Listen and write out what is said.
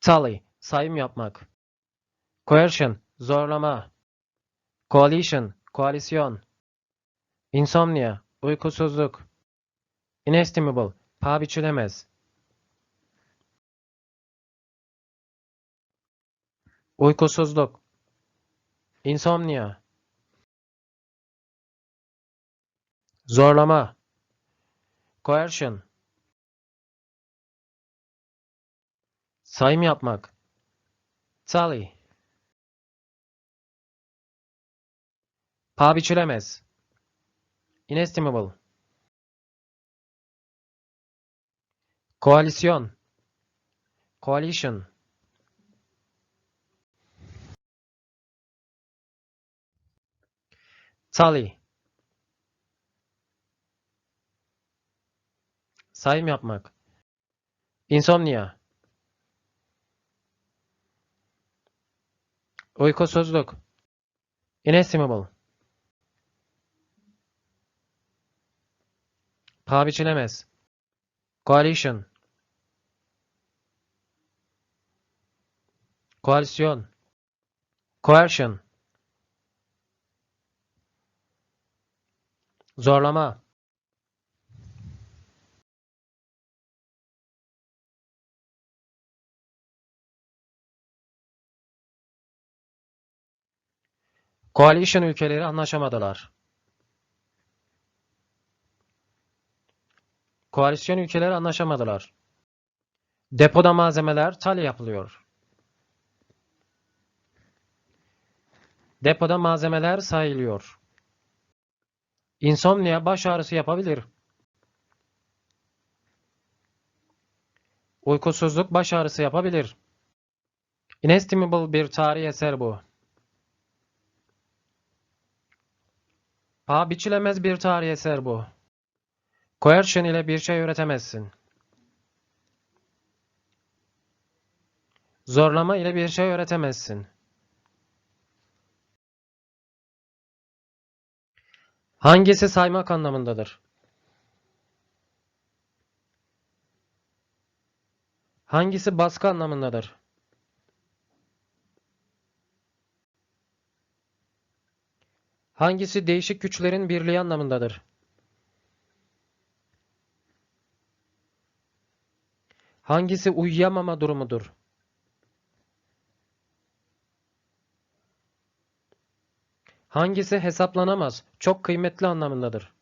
Tally, sayım yapmak. Coercion, zorlama. Coalition, koalisyon. Insomnia, uykusuzluk. Inestimable, paha biçilemez. Uykusuzluk. Insomnia. Zorlama. Coercion. Sayım yapmak. Tally. Paha biçilemez. Inestimable. Koalisyon. Coalition. Tally. Sayım yapmak. Insomnia. Uykusuzluk. Inestimable. Paha biçilemez. Coalition. Koalisyon. Coercion. Zorlama. Coalition ülkeleri anlaşamadılar. Koalisyon ülkeleri anlaşamadılar. Depoda malzemeler tali yapılıyor. Depoda malzemeler sayılıyor. Insomnia baş ağrısı yapabilir. Uykusuzluk baş ağrısı yapabilir. Inestimable bir tarihi eser bu. Paha biçilemez bir tarihi eser bu. Coercion ile bir şey öğretemezsin. Zorlama ile bir şey öğretemezsin. Hangisi saymak anlamındadır? Hangisi baskı anlamındadır? Hangisi değişik güçlerin birliği anlamındadır? Hangisi uyuyamama durumudur? Hangisi hesaplanamaz, çok kıymetli anlamındadır?